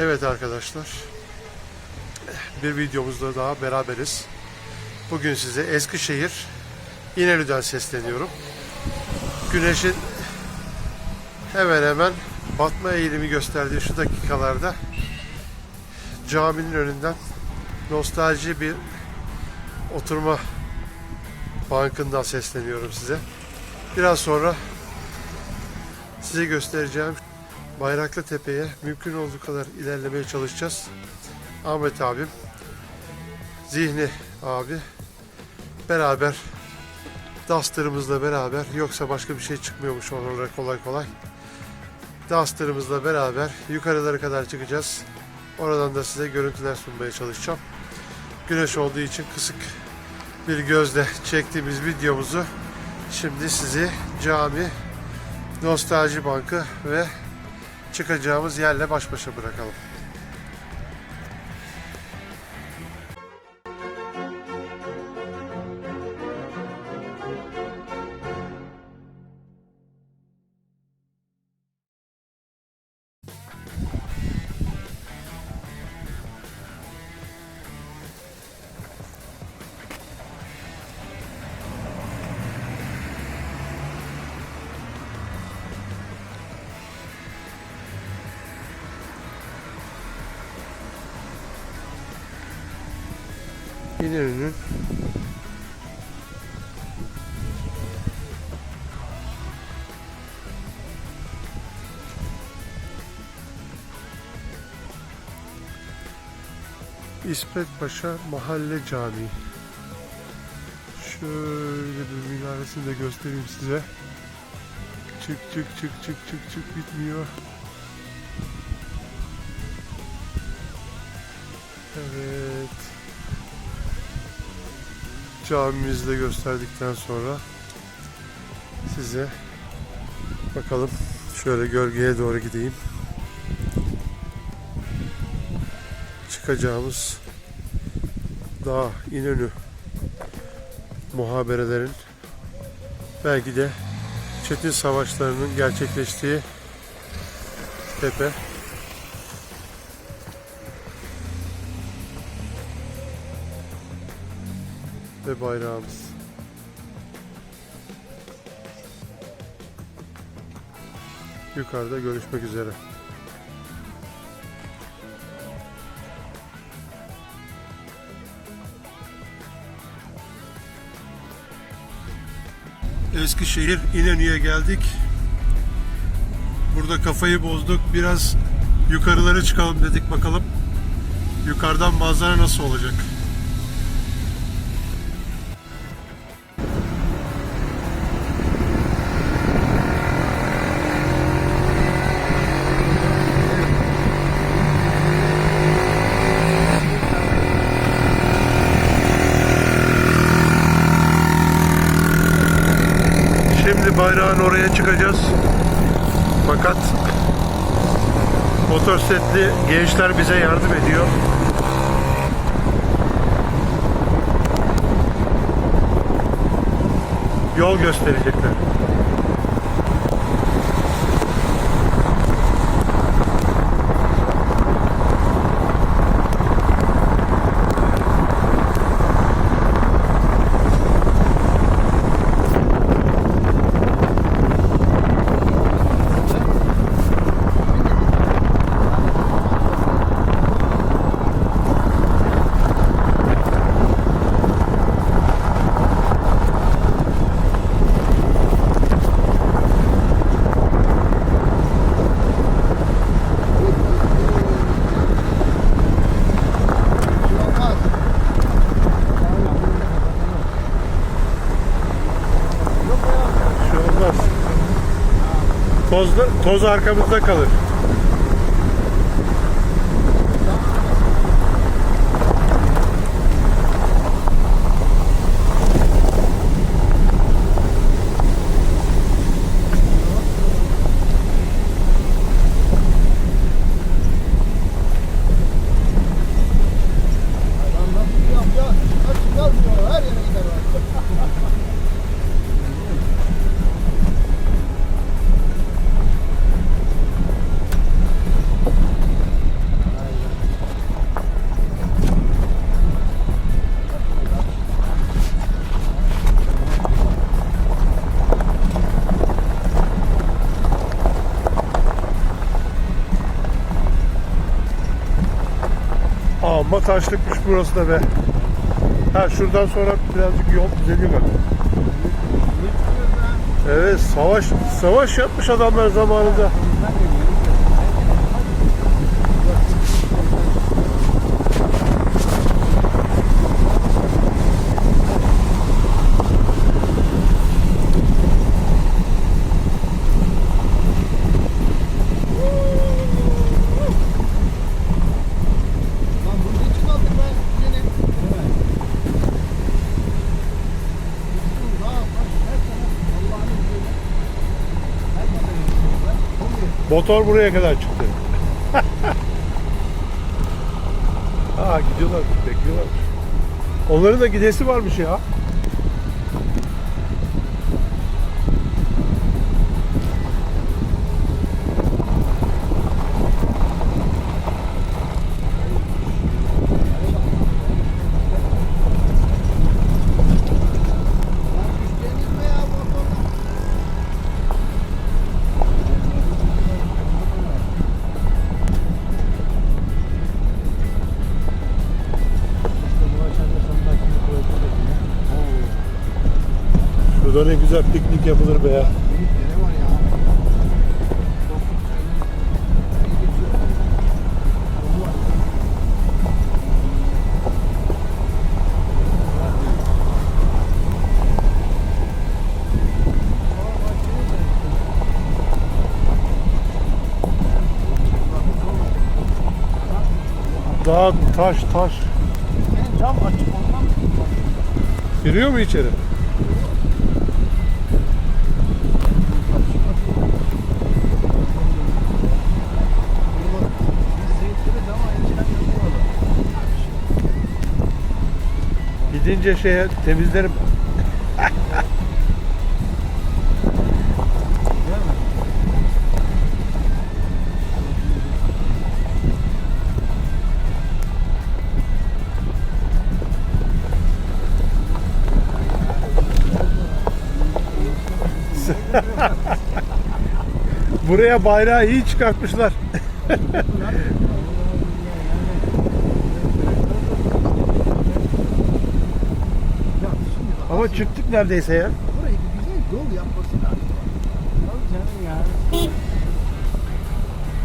Evet arkadaşlar. Bir videomuzda daha beraberiz. Bugün size Eskişehir İnönü'den sesleniyorum. Güneşin hemen hemen batma eğilimi gösterdiği şu dakikalarda caminin önünden nostalji bir oturma bankından sesleniyorum size. Biraz sonra size göstereceğim Bayraklı Tepe'ye mümkün olduğu kadar ilerlemeye çalışacağız. Ahmet abim, Zihni abi beraber Duster'ımızla beraber yoksa başka bir şey çıkmıyormuş oralara kolay kolay. Duster'ımızla beraber yukarılara kadar çıkacağız. Oradan da size görüntüler sunmaya çalışacağım. Güneş olduğu için kısık bir gözle çektiğimiz videomuzu şimdi sizi cami, nostalji bankı ve çıkacağımız yerle baş başa bırakalım. İnönü'nün İsmet Paşa Mahalle Camii. Şöyle bir minaresini de göstereyim size. Çık çık çık çık çık çık bitmiyor. Evet camimizi de gösterdikten sonra size bakalım şöyle gölgeye doğru gideyim. Çıkacağımız dağ İnönü muhaberelerin belki de çetin savaşlarının gerçekleştiği tepe. Ve bayrağımız. Yukarıda görüşmek üzere. Eskişehir İnönü'ye geldik. Burada kafayı bozduk. Biraz yukarılara çıkalım dedik bakalım. Yukarıdan manzara nasıl olacak? Bayrağın oraya çıkacağız. Fakat motosikletli gençler bize yardım ediyor. Yol gösterecekler. Bir şey olmaz. Toz, toz arkamızda kalır. Amma taşlıkmış burası da be. Ha şuradan sonra birazcık yol düzeliyor. Evet savaş savaş yapmış adamlar zamanında. Lan bunu hiç kaldık ben yine. Daha bak her taraf Allah'ın izniyle. Her taraf izniyle. Oluyor. Motor buraya kadar çıktı. ha gidiyorlar, bekliyorlar. Onların da gidesi varmış ya. Güzel piknik yapılır be ya. Dağ, taş, taş. Benim cam açık ondan Giriyor mu içeri? Gidince şeye temizlerim. Buraya bayrağı iyi çıkartmışlar. Ya şimdi bak, Ama çıktık neredeyse ya. burayı bir güzel yol yapması lazım. Tabii canım ya.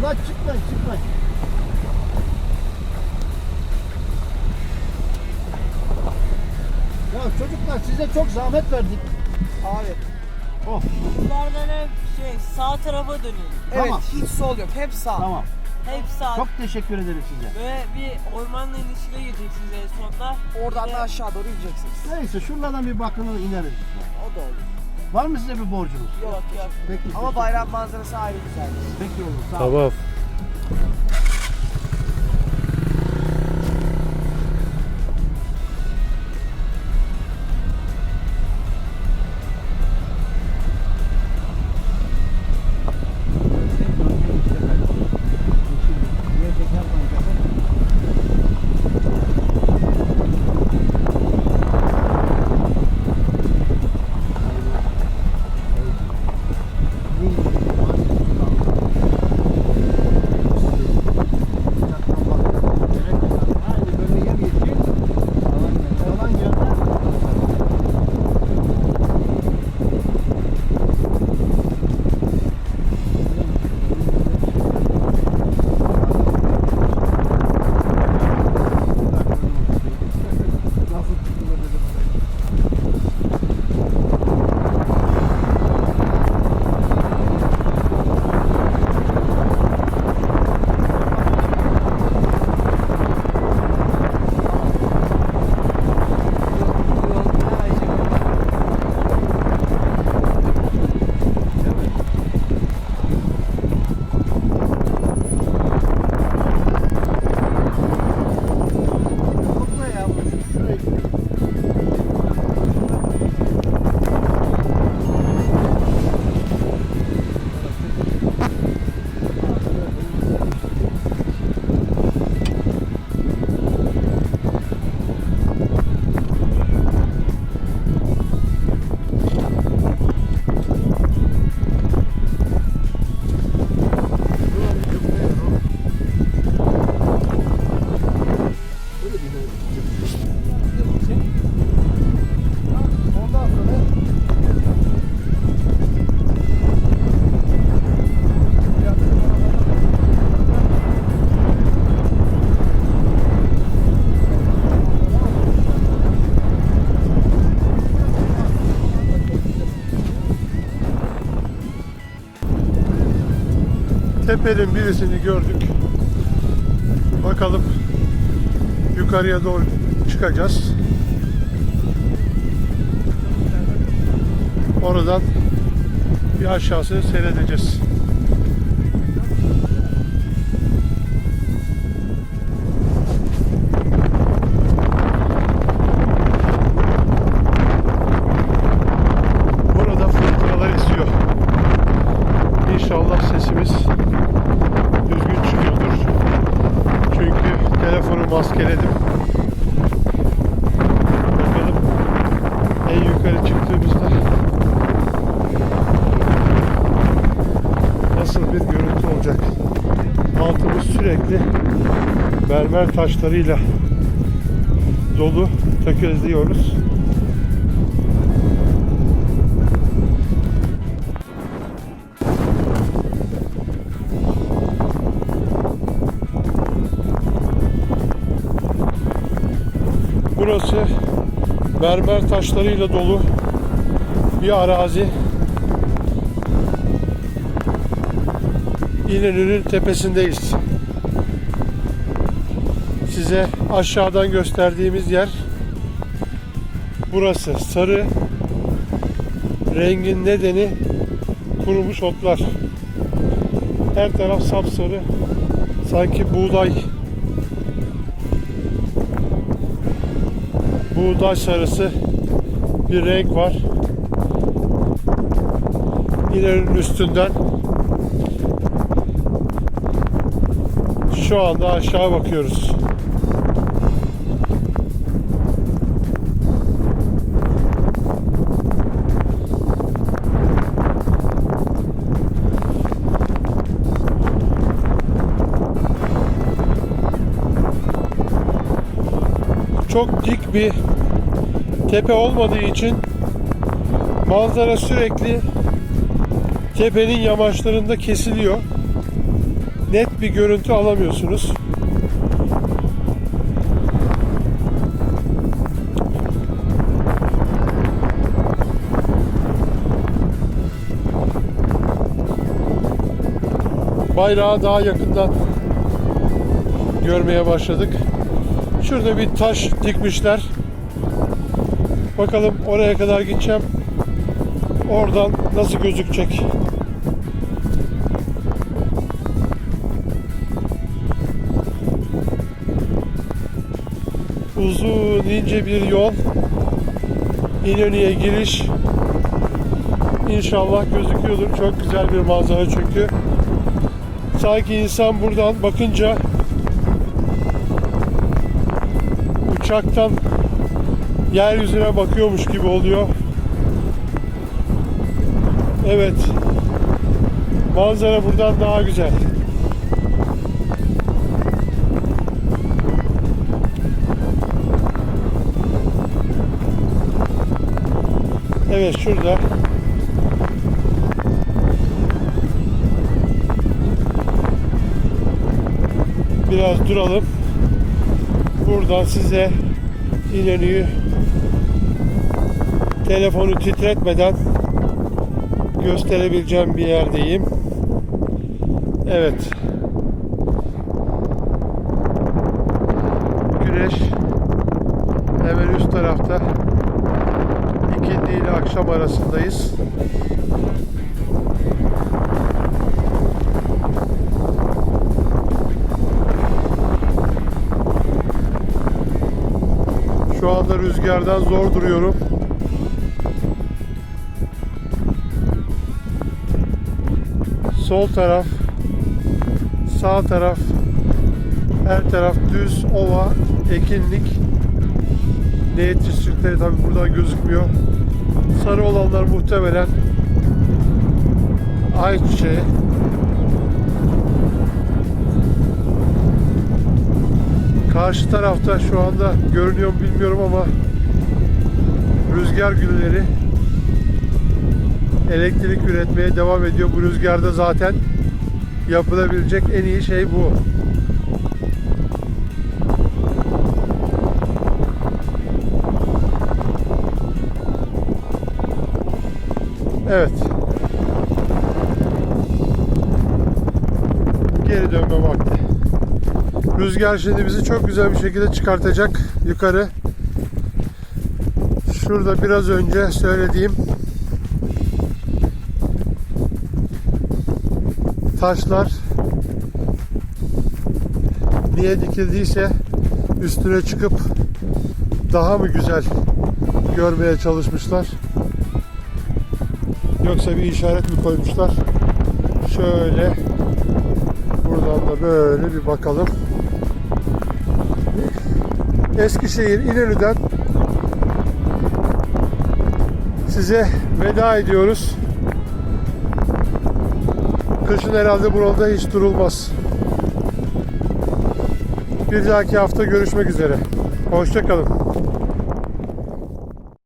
Ulan çık lan çık lan. Ya çocuklar size çok zahmet verdik. Abi Oh bunlardan hep şey sağ tarafa dönüyor. Tamam. Evet hiç sol yok hep sağ. tamam. Hep sağ. Çok teşekkür ederim size. Böyle bir ormanla ilişkiye gireceksiniz en sonunda. Oradan Bir da aşağı doğru ineceksiniz. Neyse şuradan bir bakınır ineriz. O da olur. Var mı size bir borcunuz? Yok yok. Peki. Ama bayram manzarası ayrı güzel. Peki olur. Sağ ol. Tamam. Tepenin birisini gördük. Bakalım yukarıya doğru çıkacağız. Oradan bir aşağısını seyredeceğiz. Mermer taşlarıyla dolu tökezliyoruz. Burası mermer taşlarıyla dolu bir arazi. İnönü'nün tepesindeyiz. Size aşağıdan gösterdiğimiz yer burası. Sarı rengin nedeni kurumuş otlar. Her taraf sapsarı. Sanki buğday buğday sarısı bir renk var. İnönü'nün üstünden şu anda aşağı bakıyoruz. Çok dik bir tepe olmadığı için manzara sürekli tepenin yamaçlarında kesiliyor. Net bir görüntü alamıyorsunuz. Bayrağı daha yakından görmeye başladık. Şurada bir taş dikmişler. Bakalım oraya kadar gideceğim. Oradan nasıl gözükecek? Uzun ince bir yol. İnönü'ye giriş. İnşallah gözüküyordur. Çok güzel bir manzara çünkü. Sanki insan buradan bakınca uçaktan yeryüzüne bakıyormuş gibi oluyor. Evet. Manzara buradan daha güzel. Evet şurada biraz duralım. Buradan size İnönü'yü telefonu titretmeden gösterebileceğim bir yerdeyim. Evet. Güneş hemen üst tarafta. İkindi ile akşam arasındayız. Şu anda rüzgardan zor duruyorum. Sol taraf, sağ taraf, her taraf düz, ova, ekinlik. Ne yetiştirdikleri tabi buradan gözükmüyor. Sarı olanlar muhtemelen ayçiçeği. Karşı tarafta şu anda görünüyor mu bilmiyorum ama rüzgar gülleri elektrik üretmeye devam ediyor. Bu rüzgarda zaten yapılabilecek en iyi şey bu. Evet. Rüzgar şimdi bizi çok güzel bir şekilde çıkartacak yukarı. Şurada biraz önce söylediğim taşlar niye dikildiyse üstüne çıkıp daha mı güzel görmeye çalışmışlar. Yoksa bir işaret mi koymuşlar? Şöyle buradan da böyle bir bakalım. Eskişehir İnönü'den size veda ediyoruz. Kışın herhalde burada hiç durulmaz. Bir dahaki hafta görüşmek üzere. Hoşçakalın.